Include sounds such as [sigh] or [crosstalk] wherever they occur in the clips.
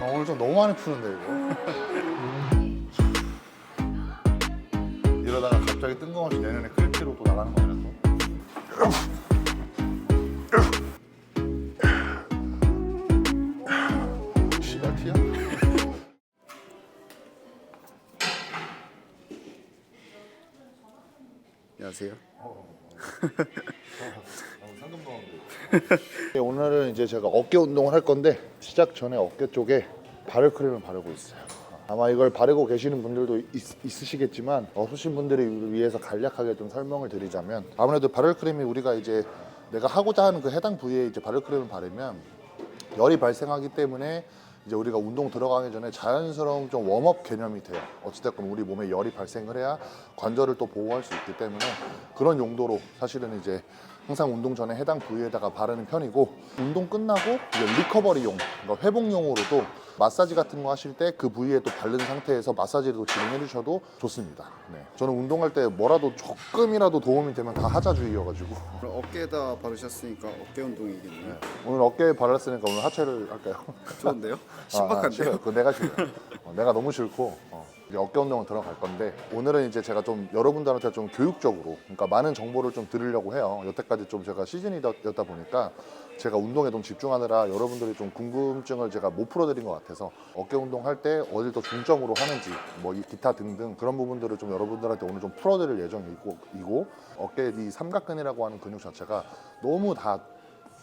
아, 오늘 좀 너무 많이 푸는데 이거 이러다가 갑자기 뜬금없이 내년에 클리피로 또 나가는 거 아니야 또 씨발 티야? 안녕하세요. 상금 넣었는데. 이제 제가 어깨 운동을 할 건데 시작 전에 어깨 쪽에 바를 크림을 바르고 있어요. 아마 이걸 바르고 계시는 분들도 있, 으시겠지만 없으신 분들을 위해서 간략하게 좀 설명을 드리자면 아무래도 바를 크림이 우리가 이제 내가 하고자 하는 그 해당 부위에 이제 바를 크림을 바르면 열이 발생하기 때문에 이제 우리가 운동 들어가기 전에 자연스러운 좀 웜업 개념이 돼요. 어찌됐건 우리 몸에 열이 발생을 해야 관절을 또 보호할 수 있기 때문에 그런 용도로 사실은 이제 항상 운동 전에 해당 부위에다가 바르는 편이고 운동 끝나고 리커버리용, 그러니까 회복용으로도 마사지 같은 거 하실 때 그 부위에 또 바른 상태에서 마사지를 또 진행해 주셔도 좋습니다. 네. 저는 운동할 때 뭐라도 조금이라도 도움이 되면 다 하자주의여가지고 그럼 어깨에다 바르셨으니까 어깨 운동이겠네요. 오늘 어깨에 발랐으니까 오늘 하체를 할까요? 좋은데요? 아, [laughs] 아, 신박한데요? 싫어요. 그거 내가 싫어. 어, 내가 너무 싫고 어, 이제 어깨 운동을 들어갈 건데 오늘은 이제 제가 좀 여러분들한테 좀 교육적으로 그러니까 많은 정보를 좀 드리려고 해요. 여태까지 좀 제가 시즌이었다 보니까 제가 운동에 좀 집중하느라 여러분들이 좀 궁금증을 제가 못 풀어드린 것 같아서 어깨 운동 할 때 어딜 더 중점으로 하는지 뭐 이 기타 등등 그런 부분들을 좀 여러분들한테 오늘 좀 풀어드릴 예정이고 이고 어깨 이 삼각근이라고 하는 근육 자체가 너무 다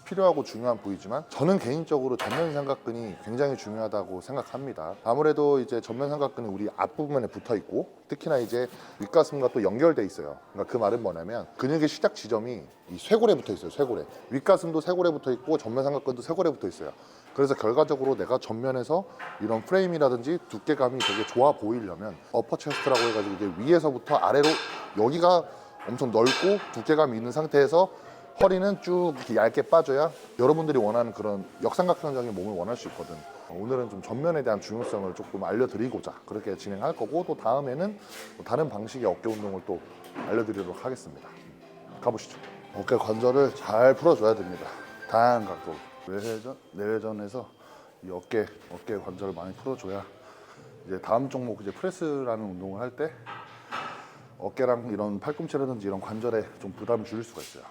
필요하고 중요한 부위지만 저는 개인적으로 전면 삼각근이 굉장히 중요하다고 생각합니다. 아무래도 이제 전면 삼각근이 우리 앞부분에 붙어 있고 특히나 이제 윗가슴과 또 연결돼 있어요. 그러니까 그 말은 뭐냐면 근육의 시작 지점이 이 쇄골에 붙어 있어요. 쇄골에 윗가슴도 쇄골에 붙어 있고 전면 삼각근도 쇄골에 붙어 있어요. 그래서 결과적으로 내가 전면에서 이런 프레임이라든지 두께감이 되게 좋아 보이려면 어퍼 체스트라고 해가지고 이제 위에서부터 아래로 여기가 엄청 넓고 두께감이 있는 상태에서 허리는 쭉 얇게 빠져야 여러분들이 원하는 그런 역삼각형적인 몸을 원할 수 있거든. 어, 오늘은 좀 전면에 대한 중요성을 조금 알려드리고자 그렇게 진행할 거고 또 다음에는 또 다른 방식의 어깨 운동을 또 알려드리도록 하겠습니다. 가보시죠. 어깨 관절을 잘 풀어줘야 됩니다. 다양한 각도. 외회전, 내회전에서 이 어깨 어깨 관절을 많이 풀어줘야 이제 다음 종목 이제 프레스라는 운동을 할 때 어깨랑 이런 팔꿈치라든지 이런 관절에 좀 부담을 줄일 수가 있어요.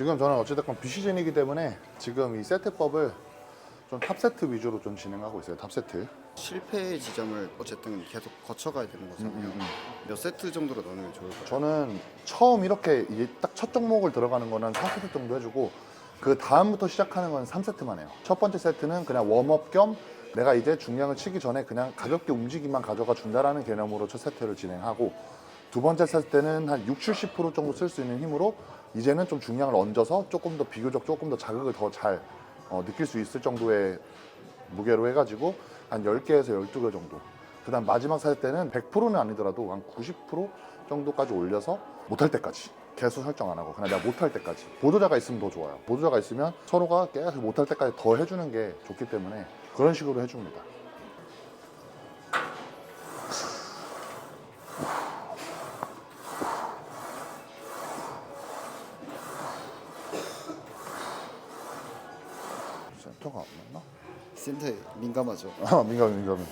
지금 저는 어찌됐건 비시즌이기 때문에 지금 이 세트법을 좀 탑세트 위주로 좀 진행하고 있어요. 탑세트. 실패 지점을 어쨌든 계속 거쳐가야 되는 거잖아요. 몇 세트 정도로 게 좋을까요? 저는 처음 이렇게 딱 첫 종목을 들어가는 거는 4세트 정도 해주고 그 다음부터 시작하는 건 3세트만 해요. 첫 번째 세트는 그냥 웜업 겸 내가 이제 중량을 치기 전에 그냥 가볍게 움직임만 가져가 준다라는 개념으로 첫 세트를 진행하고 두 번째 세트는 한 60, 70% 정도 쓸 수 있는 힘으로 이제는 좀 중량을 얹어서 조금 더 비교적 조금 더 자극을 더 잘 느낄 수 있을 정도의 무게로 해가지고 한 10개에서 12개 정도. 그 다음 마지막 살 때는 100%는 아니더라도 한 90% 정도까지 올려서 못할 때까지. 개수 설정 안 하고 그냥 내가 못할 때까지. 보조자가 있으면 더 좋아요. 보조자가 있으면 서로가 계속 못할 때까지 더 해주는 게 좋기 때문에 그런 식으로 해줍니다. 센터가 안 맞나? 센터에 민감하죠. 아 민감해 민감해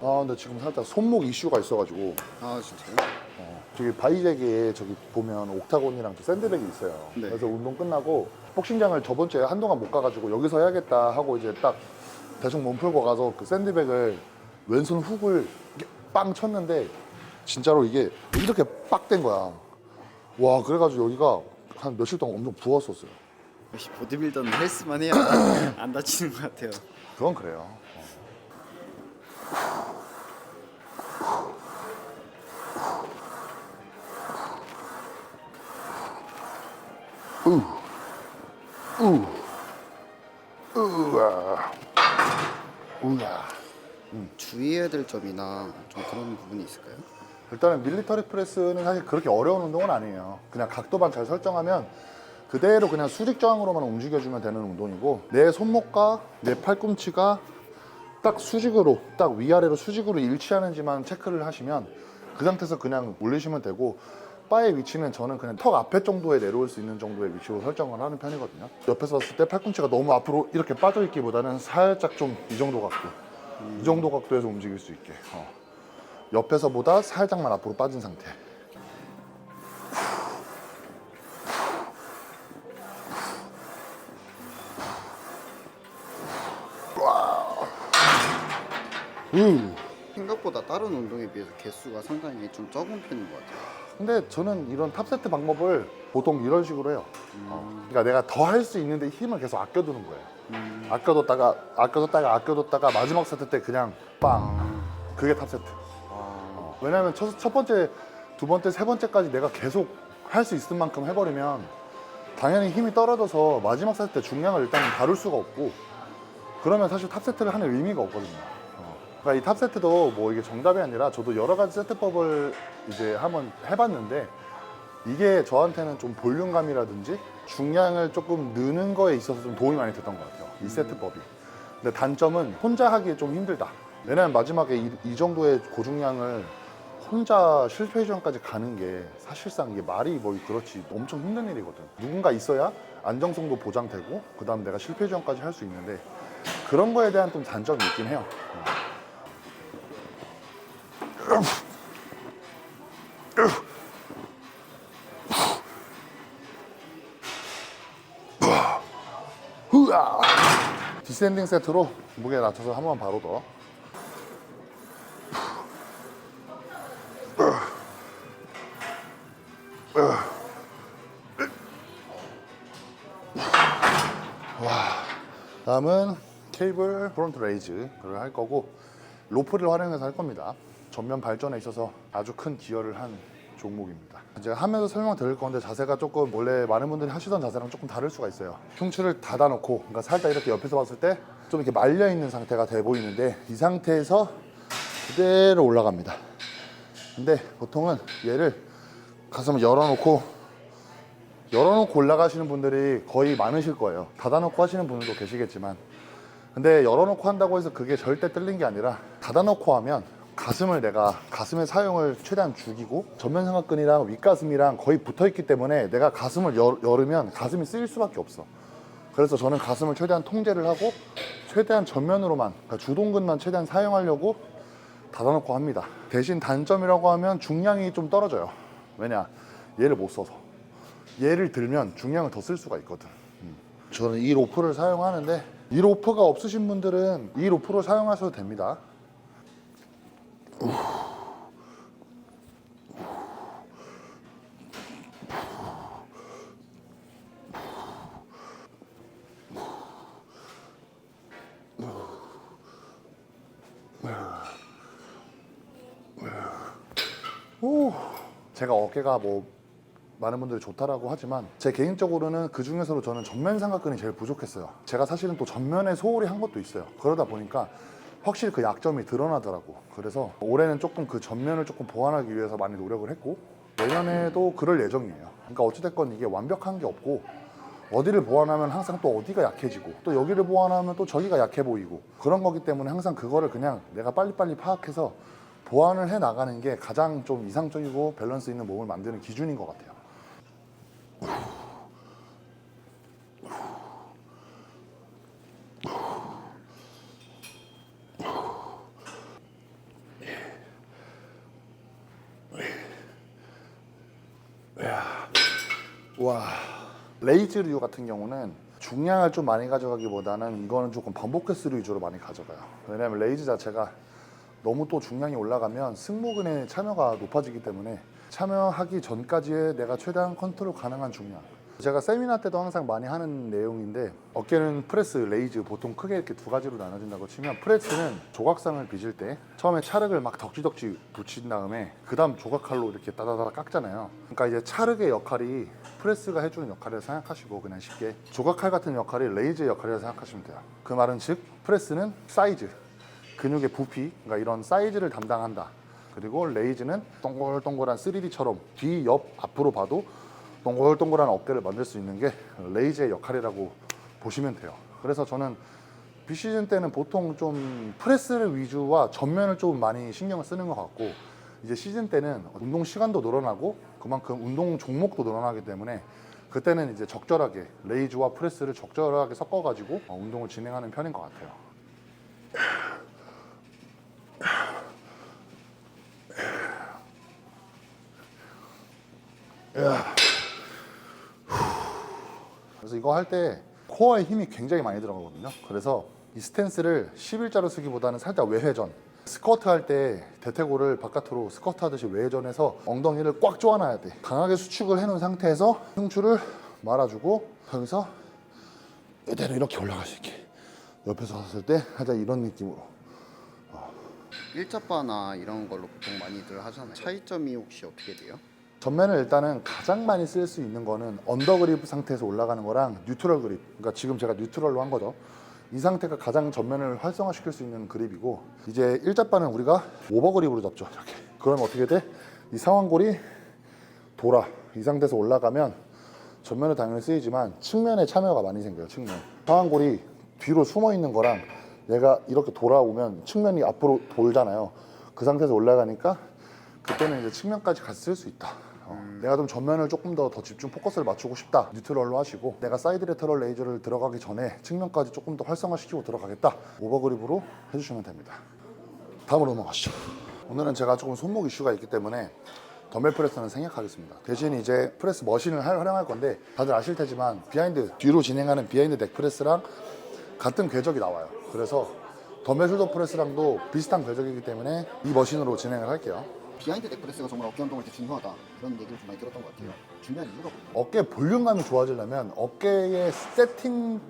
아 근데 지금 살짝 손목 이슈가 있어가지고 아 진짜요? 어, 저기 바이잭에 저기 보면 옥타곤이랑 또 샌드백이 있어요 네. 그래서 운동 끝나고 복싱장을 저번 주에 한동안 못 가가지고 여기서 해야겠다 하고 이제 딱 대충 몸 풀고 가서 그 샌드백을 왼손 훅을 이렇게 빵 쳤는데 진짜로 이게 이렇게 빡 된 거야 와 그래가지고 여기가 한 며칠 동안 엄청 부었었어요 역시 보디빌더는 헬스만 해야 [clears throat] 안 다치는 것 같아요. 그건 그래요 우, 우, 우와, 우야. 주의해야 될 점이나 좀 그런 부분이 있을까요? 일단은 밀리터리 프레스는 사실 그렇게 어려운 운동은 아니에요. 그냥 각도만 잘 설정하면 그대로 그냥 수직 저항으로만 움직여주면 되는 운동이고 내 손목과 내 팔꿈치가 딱 수직으로 딱 위아래로 수직으로 일치하는지만 체크를 하시면 그 상태에서 그냥 올리시면 되고 바의 위치는 저는 그냥 턱 앞에 정도에 내려올 수 있는 정도의 위치로 설정을 하는 편이거든요 옆에서 봤을 때 팔꿈치가 너무 앞으로 이렇게 빠져 있기보다는 살짝 좀 이 정도 각도 이 정도 각도에서 움직일 수 있게 어. 옆에서보다 살짝만 앞으로 빠진 상태 음. 생각보다 다른 운동에 비해서 개수가 상당히 좀 적은 편인 것 같아요. 근데 저는 이런 탑세트 방법을 보통 이런 식으로 해요. 어. 그러니까 내가 더 할 수 있는데 힘을 계속 아껴두는 거예요. 아껴뒀다가 아껴뒀다가 아껴뒀다가 마지막 세트 때 그냥 빵. 그게 탑세트. 어. 왜냐면 첫, 첫 번째, 두 번째, 세 번째까지 내가 계속 할 수 있을 만큼 해버리면 당연히 힘이 떨어져서 마지막 세트 때 중량을 일단 다룰 수가 없고 그러면 사실 탑세트를 하는 의미가 없거든요. 어. 그러니까 이 탑 세트도 뭐 이게 정답이 아니라 저도 여러 가지 세트법을 이제 한번 해봤는데 이게 저한테는 좀 볼륨감이라든지 중량을 조금 느는 거에 있어서 좀 도움이 많이 됐던 것 같아요. 이 세트법이. 근데 단점은 혼자 하기 좀 힘들다. 왜냐면 마지막에 이, 이 정도의 고중량을 혼자 실패 지점까지 가는 게 사실상 이게 말이 뭐 그렇지 엄청 힘든 일이거든. 누군가 있어야 안정성도 보장되고 그다음 내가 실패 지점까지 할 수 있는데 그런 거에 대한 좀 단점이 있긴 해요. 디센딩 세트로 무게 낮춰서 한 번 바로 더 다음은 케이블 프론트 레이즈를 할 거고 로프를 활용해서 할 겁니다. 전면 발전에 있어서 아주 큰 기여를 한 종목입니다. 제가 하면서 설명 드릴 건데 자세가 조금 원래 많은 분들이 하시던 자세랑 조금 다를 수가 있어요. 흉추를 닫아놓고 그러니까 살짝 이렇게 옆에서 봤을 때 좀 이렇게 말려 있는 상태가 돼 보이는데 이 상태에서 그대로 올라갑니다. 근데 보통은 얘를 가슴을 열어놓고 열어놓고 올라가시는 분들이 거의 많으실 거예요. 닫아놓고 하시는 분들도 계시겠지만. 근데 열어놓고 한다고 해서 그게 절대 뜰린 게 아니라 닫아놓고 하면 가슴을 내가 가슴의 사용을 최대한 죽이고 전면 삼각근이랑 윗가슴이랑 거의 붙어 있기 때문에 내가 가슴을 열, 열으면 가슴이 쓰일 수밖에 없어. 그래서 저는 가슴을 최대한 통제를 하고 최대한 전면으로만 그러니까 주동근만 최대한 사용하려고 닫아놓고 합니다. 대신 단점이라고 하면 중량이 좀 떨어져요. 왜냐? 얘를 못 써서. 얘를 들면 중량을 더 쓸 수가 있거든. 음. 저는 이 로프를 사용하는데 이 로프가 없으신 분들은 이 로프를 사용하셔도 됩니다. 오, 제가 어깨가 뭐 많은 분들이 좋다라고 하지만 제 개인적으로는 그 중에서도 저는 전면 삼각근이 제일 부족했어요. 제가 사실은 또 전면에 소홀히 한 것도 있어요. 그러다 보니까 확실히 그 약점이 드러나더라고. 그래서 올해는 조금 그 전면을 조금 보완하기 위해서 많이 노력을 했고 내년에도 그럴 예정이에요. 그러니까 어찌됐건 이게 완벽한 게 없고 어디를 보완하면 항상 또 어디가 약해지고 또 여기를 보완하면 또 저기가 약해 보이고 그런 거기 때문에 항상 그거를 그냥 내가 빨리빨리 파악해서 보완을 해 나가는 게 가장 좀 이상적이고 밸런스 있는 몸을 만드는 기준인 것 같아요. 와 레이즈류 같은 경우는 중량을 좀 많이 가져가기보다는 이거는 조금 반복 횟수 위주로 많이 가져가요. 왜냐하면 레이즈 자체가 너무 또 중량이 올라가면 승모근의 참여가 높아지기 때문에 참여하기 전까지의 내가 최대한 컨트롤 가능한 중량. 제가 세미나 때도 항상 많이 하는 내용인데 어깨는 프레스, 레이즈 보통 크게 이렇게 두 가지로 나눠진다고 치면 프레스는 조각상을 빚을 때 처음에 찰흙을 막 덕지덕지 붙인 다음에 그 다음 조각칼로 이렇게 따다다다 깎잖아요. 그러니까 이제 찰흙의 역할이 프레스가 해주는 역할이라 생각하시고 그냥 쉽게 조각칼 같은 역할이 레이즈의 역할이라 생각하시면 돼요. 그 말은 즉 프레스는 사이즈, 근육의 부피, 그러니까 이런 사이즈를 담당한다. 그리고 레이즈는 동글동글한 3D처럼 뒤, 옆, 앞으로 봐도 동글동글한 어깨를 만들 수 있는 게 레이즈의 역할이라고 보시면 돼요. 그래서 저는 비시즌 때는 보통 좀 프레스를 위주와 전면을 좀 많이 신경을 쓰는 것 같고 이제 시즌 때는 운동 시간도 늘어나고 그만큼 운동 종목도 늘어나기 때문에 그때는 이제 적절하게 레이즈와 프레스를 적절하게 섞어가지고 어, 운동을 진행하는 편인 것 같아요. 그래서 이거 할 때 코어에 힘이 굉장히 많이 들어가거든요. 그래서 이 스탠스를 11자로 쓰기보다는 살짝 외회전. 스쿼트 할 때 대퇴골을 바깥으로 스쿼트 하듯이 외회전해서 엉덩이를 꽉 조아놔야 돼. 강하게 수축을 해놓은 상태에서 흉추를 말아주고 여기서 이대로 이렇게 올라갈 수 있게. 옆에서 봤을 때 살짝 이런 느낌으로. 일자바나 이런 걸로 보통 많이들 하잖아요. 차이점이 혹시 어떻게 돼요? 전면을 일단은 가장 많이 쓸 수 있는 거는 언더 그립 상태에서 올라가는 거랑 뉴트럴 그립. 그러니까 지금 제가 뉴트럴로 한 거죠. 이 상태가 가장 전면을 활성화시킬 수 있는 그립이고 이제 일자바는 우리가 오버 그립으로 잡죠. 이렇게. 그러면 어떻게 돼? 이 상완골이 돌아. 이 상태에서 올라가면 전면은 당연히 쓰이지만 측면에 참여가 많이 생겨요. 측면. 상완골이 뒤로 숨어 있는 거랑 얘가 이렇게 돌아오면 측면이 앞으로 돌잖아요. 그 상태에서 올라가니까 그때는 이제 측면까지 같이 쓸 수 있다. 어, 내가 좀 전면을 조금 더, 더 집중 포커스를 맞추고 싶다. 뉴트럴로 하시고 내가 사이드 레터럴 레이저를 들어가기 전에 측면까지 조금 더 활성화시키고 들어가겠다. 오버그립으로 해주시면 됩니다. 다음으로 넘어가시죠. 오늘은 제가 조금 손목 이슈가 있기 때문에 덤벨 프레스는 생략하겠습니다. 대신 이제 프레스 머신을 할- 활용할 건데 다들 아실 테지만 비하인드 뒤로 진행하는 비하인드 넥 프레스랑 같은 궤적이 나와요. 그래서 덤벨 숄더 프레스랑도 비슷한 궤적이기 때문에 이 머신으로 진행을 할게요. 비하인드 넥프레스가 정말 어깨 운동할 때 중요하다 그런 얘기를 좀 많이 들었던 것 같아요. 중요한 이유가 뭐예요? 어깨 볼륨감이 좋아지려면 어깨의 세팅을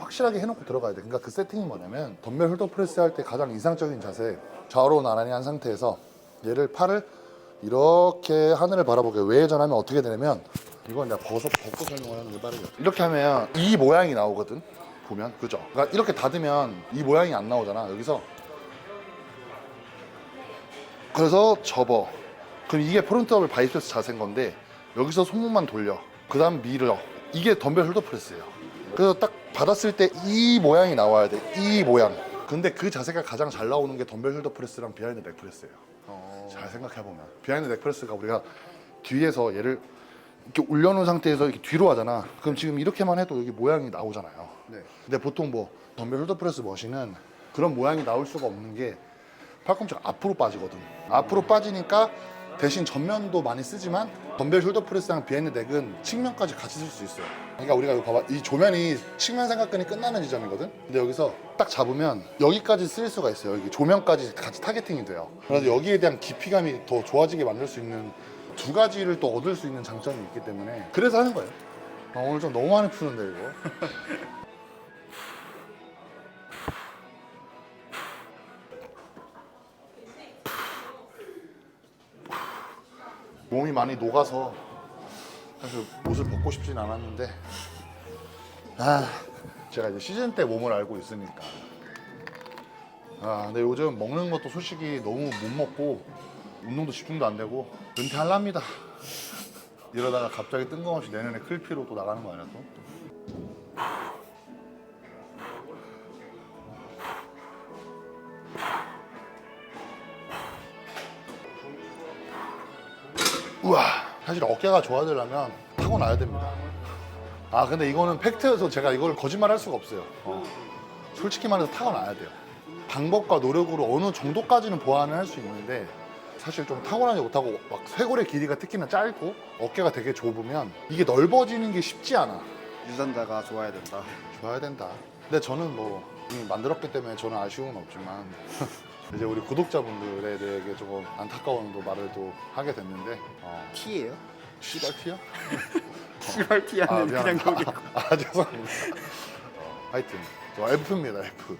확실하게 해놓고 들어가야 돼. 그러니까 그 세팅이 뭐냐면 덤벨 홀더 프레스 할 때 가장 이상적인 자세 좌우로 나란히 한 상태에서 얘를 팔을 이렇게 하늘을 바라보게 외전하면 어떻게 되냐면 이건 내가 벗어 벗고 설명을 하는 게 빠르죠. 이렇게 하면 이 모양이 나오거든. 보면 그죠? 그러니까 이렇게 닫으면 이 모양이 안 나오잖아. 여기서 그래서 접어. 그럼 이게 프론트 더블 바이셉스 자세인 건데 여기서 손목만 돌려. 그 다음 밀어. 이게 덤벨 홀더 프레스예요. 그래서 딱 받았을 때 이 모양이 나와야 돼. 이 모양. 근데 그 자세가 가장 잘 나오는 게 덤벨 홀더 프레스랑 비하인드 넥 프레스예요. 잘 생각해 보면 비하인드 넥 프레스가 우리가 뒤에서 얘를 이렇게 올려놓은 상태에서 이렇게 뒤로 하잖아. 그럼 지금 이렇게만 해도 여기 모양이 나오잖아요. 네. 근데 보통 뭐 덤벨 홀더 프레스 머신은 그런 모양이 나올 수가 없는 게 팔꿈치가 앞으로 빠지거든. 앞으로 빠지니까 대신 전면도 많이 쓰지만 덤벨 숄더 프레스랑 비하인드 넥은 측면까지 같이 쓸 수 있어요. 그러니까 우리가 이거 봐봐. 이 조면이 측면 삼각근이 끝나는 지점이거든. 근데 여기서 딱 잡으면 여기까지 쓸 수가 있어요. 여기 조면까지 같이 타겟팅이 돼요. 그래서 여기에 대한 깊이감이 더 좋아지게 만들 수 있는 두 가지를 또 얻을 수 있는 장점이 있기 때문에 그래서 하는 거예요. 아, 오늘 좀 너무 많이 푸는데 이거. 몸이 많이 녹아서 사실 옷을 벗고 싶진 않았는데 아 제가 이제 시즌 때 몸을 알고 있으니까 아 근데 요즘 먹는 것도 솔직히 너무 못 먹고 운동도 집중도 안 되고 은퇴할랍니다 이러다가 갑자기 뜬금없이 내년에 클피로 또 나가는 거 아니야 또? 우와 사실 어깨가 좋아지려면 타고나야 됩니다. 아 근데 이거는 팩트여서 제가 이걸 거짓말 할 수가 없어요. 어. 솔직히 말해서 타고나야 돼요. 방법과 노력으로 어느 정도까지는 보완을 할 수 있는데 사실 좀 타고나지 못하고 막 쇄골의 길이가 특히나 짧고 어깨가 되게 좁으면 이게 넓어지는 게 쉽지 않아. 유전자가 좋아야 된다. 좋아야 된다. 근데 저는 뭐 이미 만들었기 때문에 저는 아쉬움은 없지만 [laughs] 이제 우리 구독자분들에 대해 조금 안타까운 또 말을 또 하게 됐는데 어, T예요? 씨발 피야? 시발 T하는 그냥 미안합니다. 거기. 아, 아, 죄송합니다. 어, 하여튼 저 F입니다 F.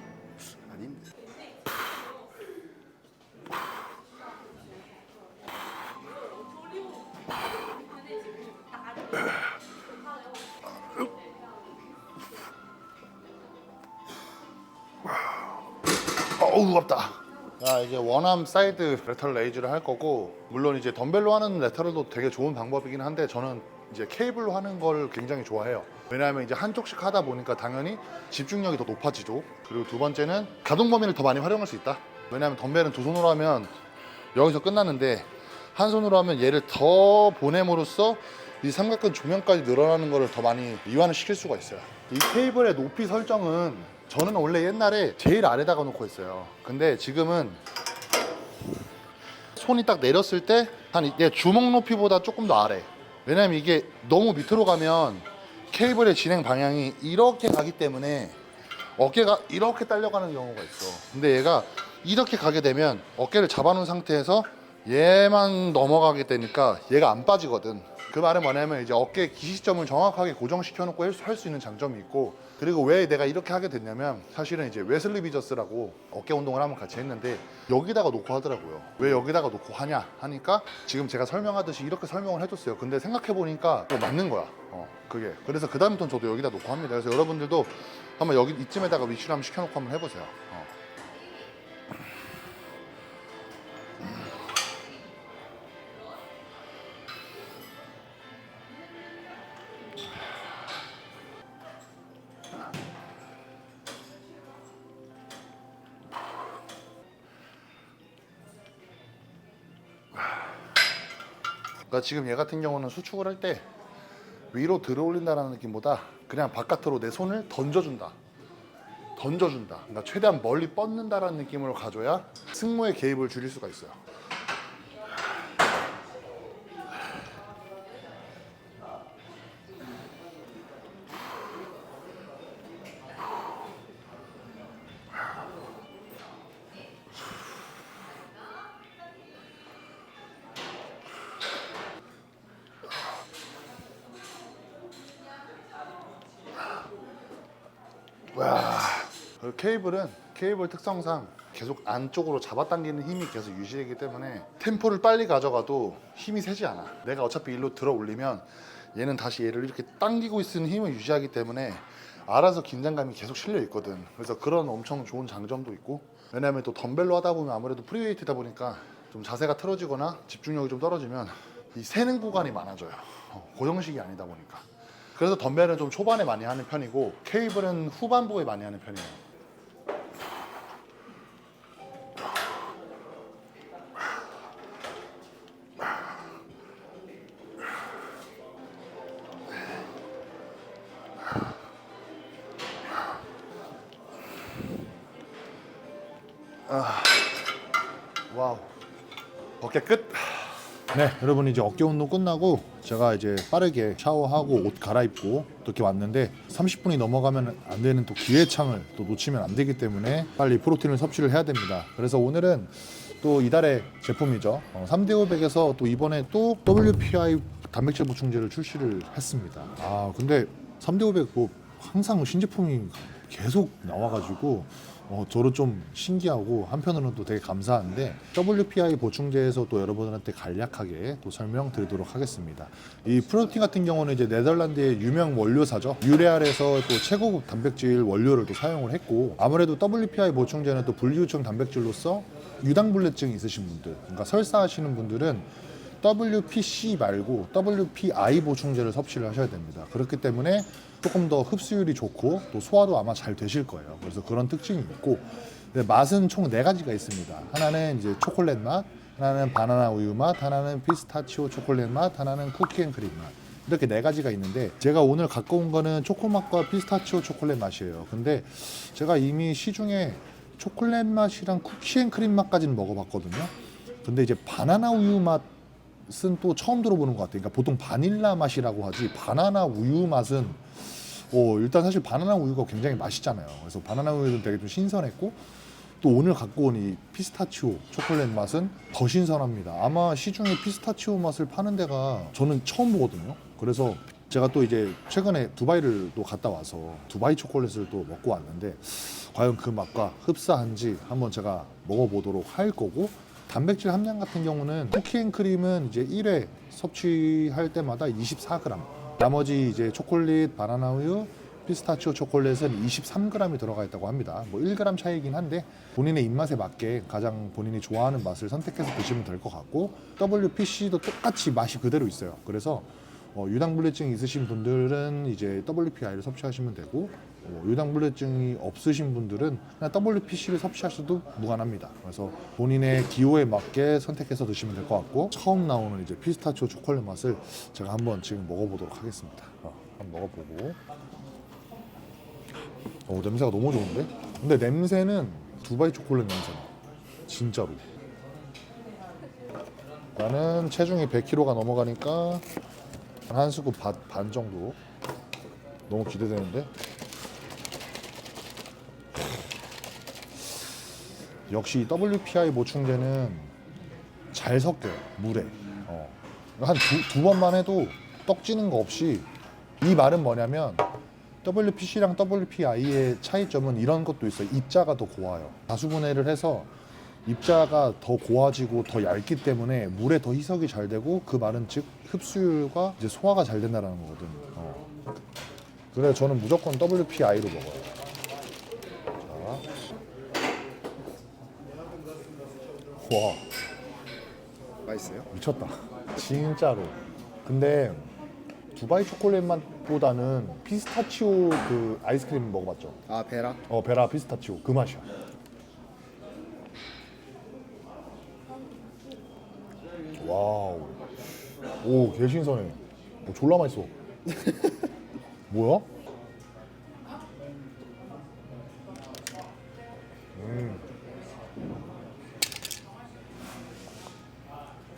이제 원암 사이드 레터럴 레이즈를 할 거고 물론 이제 덤벨로 하는 레터럴도 되게 좋은 방법이긴 한데 저는 이제 케이블로 하는 걸 굉장히 좋아해요. 왜냐하면 이제 한쪽씩 하다 보니까 당연히 집중력이 더 높아지죠. 그리고 두 번째는 가동 범위를 더 많이 활용할 수 있다. 왜냐하면 덤벨은 두 손으로 하면 여기서 끝났는데 한 손으로 하면 얘를 더 보냄으로써 이 삼각근 조명까지 늘어나는 거를 더 많이 이완을 시킬 수가 있어요. 이 케이블의 높이 설정은 저는 원래 옛날에 제일 아래다가 놓고 했어요. 근데 지금은 손이 딱 내렸을 때 한 내 주먹 높이보다 조금 더 아래. 왜냐면 이게 너무 밑으로 가면 케이블의 진행 방향이 이렇게 가기 때문에 어깨가 이렇게 딸려가는 경우가 있어. 근데 얘가 이렇게 가게 되면 어깨를 잡아놓은 상태에서 얘만 넘어가게 되니까 얘가 안 빠지거든. 그 말은 뭐냐면 이제 어깨 기시점을 정확하게 고정시켜 놓고 할 수 있는 장점이 있고 그리고 왜 내가 이렇게 하게 됐냐면 사실은 이제 웨슬리 비저스라고 어깨 운동을 한번 같이 했는데 여기다가 놓고 하더라고요. 왜 여기다가 놓고 하냐 하니까 지금 제가 설명하듯이 이렇게 설명을 해줬어요. 근데 생각해 보니까 또 맞는 거야. 어, 그게. 그래서 그 다음부터는 저도 여기다 놓고 합니다. 그래서 여러분들도 한번 여기 이쯤에다가 위치를 한번 시켜놓고 한번 해보세요. 지금 얘 같은 경우는 수축을 할 때 위로 들어 올린다는 느낌보다 그냥 바깥으로 내 손을 던져준다. 던져준다. 그러니까 최대한 멀리 뻗는다라는 느낌으로 가져야 승모의 개입을 줄일 수가 있어요. 그 케이블은 케이블 특성상 계속 안쪽으로 잡아당기는 힘이 계속 유지되기 때문에 템포를 빨리 가져가도 힘이 세지 않아. 내가 어차피 일로 들어 올리면 얘는 다시 얘를 이렇게 당기고 있는 힘을 유지하기 때문에 알아서 긴장감이 계속 실려 있거든. 그래서 그런 엄청 좋은 장점도 있고 왜냐하면 또 덤벨로 하다 보면 아무래도 프리웨이트다 보니까 좀 자세가 틀어지거나 집중력이 좀 떨어지면 이 세는 구간이 많아져요. 어, 고정식이 아니다 보니까. 그래서 덤벨은 좀 초반에 많이 하는 편이고 케이블은 후반부에 많이 하는 편이에요. 여러분 이제 어깨 운동 끝나고 제가 이제 빠르게 샤워하고 옷 갈아입고 또 이렇게 왔는데 30분이 넘어가면 안 되는 또 기회 창을 또 놓치면 안 되기 때문에 빨리 프로틴을 섭취를 해야 됩니다. 그래서 오늘은 또 이달의 제품이죠. 어, 3대 500에서 또 이번에 또 WPI 단백질 보충제를 출시를 했습니다. 아, 근데 3대 500뭐 항상 신제품이 계속 나와가지고 어, 저도 좀 신기하고 한편으로는 또 되게 감사한데 WPI 보충제에서 또 여러분들한테 간략하게 또 설명드리도록 하겠습니다. 이 프로틴 같은 경우는 이제 네덜란드의 유명 원료사죠. 유레알에서 또 최고급 단백질 원료를 또 사용을 했고 아무래도 WPI 보충제는 또 분리유청 단백질로서 유당불내증 있으신 분들, 그러니까 설사하시는 분들은 WPC 말고 WPI 보충제를 섭취를 하셔야 됩니다. 그렇기 때문에 조금 더 흡수율이 좋고 또 소화도 아마 잘 되실 거예요. 그래서 그런 특징이 있고 근데 맛은 총 네 가지가 있습니다. 하나는 이제 초콜릿 맛, 하나는 바나나 우유 맛, 하나는 피스타치오 초콜릿 맛, 하나는 쿠키앤크림 맛. 이렇게 네 가지가 있는데 제가 오늘 갖고 온 거는 초코맛과 피스타치오 초콜릿 맛이에요. 근데 제가 이미 시중에 초콜릿 맛이랑 쿠키앤크림 맛까지는 먹어봤거든요. 근데 이제 바나나 우유 맛은 또 처음 들어보는 것 같아요. 그러니까 보통 바닐라 맛이라고 하지 바나나 우유 맛은 어, 일단 사실 바나나 우유가 굉장히 맛있잖아요. 그래서 바나나 우유는 되게 좀 신선했고 또 오늘 갖고 온 이 피스타치오 초콜릿 맛은 더 신선합니다. 아마 시중에 피스타치오 맛을 파는 데가 저는 처음 보거든요. 그래서 제가 또 이제 최근에 두바이를 또 갔다 와서 두바이 초콜릿을 또 먹고 왔는데 과연 그 맛과 흡사한지 한번 제가 먹어보도록 할 거고 단백질 함량 같은 경우는 쿠키앤크림은 이제 1회 섭취할 때마다 24g 나머지 이제 초콜릿, 바나나 우유, 피스타치오 초콜릿은 23g이 들어가 있다고 합니다. 뭐 1g 차이긴 한데 본인의 입맛에 맞게 가장 본인이 좋아하는 맛을 선택해서 드시면 될 것 같고 WPC도 똑같이 맛이 그대로 있어요. 그래서 어, 유당불내증 있으신 분들은 이제 WPI를 섭취하시면 되고 어, 유당불내증이 없으신 분들은 그냥 WPC를 섭취하셔도 무관합니다. 그래서 본인의 기호에 맞게 선택해서 드시면 될 것 같고 처음 나오는 이제 피스타치오 초콜릿 맛을 제가 한번 지금 먹어보도록 하겠습니다. 어, 한번 먹어보고. 어, 냄새가 너무 좋은데? 근데 냄새는 두바이 초콜릿 냄새나. 진짜로. 나는 체중이 100kg가 넘어가니까 한 스쿱 반, 반 정도. 너무 기대되는데? 역시 이 WPI 보충제는 잘 섞여요 물에. 어. 한두 두 번만 해도 떡지는 거 없이 이 말은 뭐냐면 WPC랑 WPI의 차이점은 이런 것도 있어요. 입자가 더 고와요. 다수분해를 해서 입자가 더 고와지고 더 얇기 때문에 물에 더 희석이 잘 되고 그 말은 즉 흡수율과 이제 소화가 잘 된다는 거거든. 어. 그래 저는 무조건 WPI로 먹어요. 자. 와. 맛있어요? 미쳤다. 진짜로. 근데 두바이 초콜릿 맛보다는 피스타치오 그 아이스크림 먹어봤죠? 아 베라? 어 베라 피스타치오 그 맛이야. 와우. 오 개 신선해. 오, 졸라 맛있어. [laughs] 뭐야?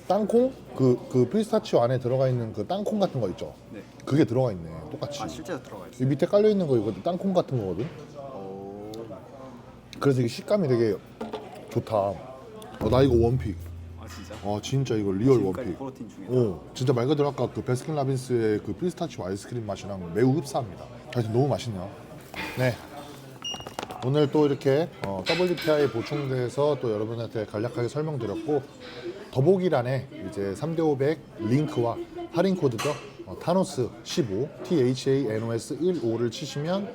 땅콩? 그, 그 피스타치오 안에 들어가 있는 그 땅콩 같은 거 있죠? 네. 그게 들어가 있네. 똑같이. 아 실제로 들어가 이 있어요. 밑에 깔려 있는 거 이거 땅콩 같은 거거든. 오. 그래서 이게 식감이 되게 좋다. 어, 나 이거 원픽. 아 진짜? 아 진짜 이거 리얼 지금까지 원픽. 프로틴 중에. 오 진짜 말 그대로 아까 그 베스킨라빈스의 그 피스타치오 아이스크림 맛이랑 매우 흡사합니다. 하여튼 너무 맛있네요. 네. 오늘 또 이렇게 어, WPI 보충돼서 또 여러분한테 간략하게 설명드렸고 더보기란에 이제 3대 500 링크와 할인 코드죠. 어, 타노스 15 THANOS 15를 치시면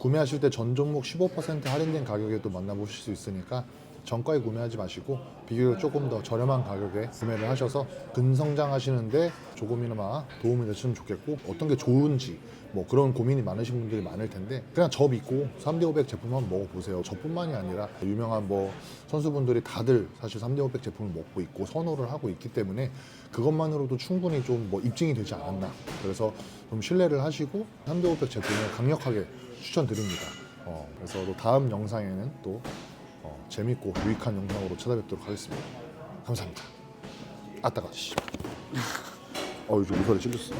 구매하실 때 전 종목 15% 할인된 가격에 또 만나보실 수 있으니까 정가에 구매하지 마시고 비교적 조금 더 저렴한 가격에 구매를 하셔서 근성장하시는데 조금이나마 도움이 됐으면 좋겠고 어떤 게 좋은지 뭐 그런 고민이 많으신 분들이 많을 텐데 그냥 저 믿고 3대 500 제품 한번 먹어보세요. 저뿐만이 아니라 유명한 뭐 선수분들이 다들 사실 3대 500 제품을 먹고 있고 선호를 하고 있기 때문에 그것만으로도 충분히 좀 뭐 입증이 되지 않았나. 그래서 좀 신뢰를 하시고 3대 500 제품을 강력하게 추천드립니다. 어, 그래서 또 다음 영상에는 또 어, 재밌고 유익한 영상으로 찾아뵙도록 하겠습니다. 감사합니다. 아따가 씨. 어, 요즘 모서리 찔렸어.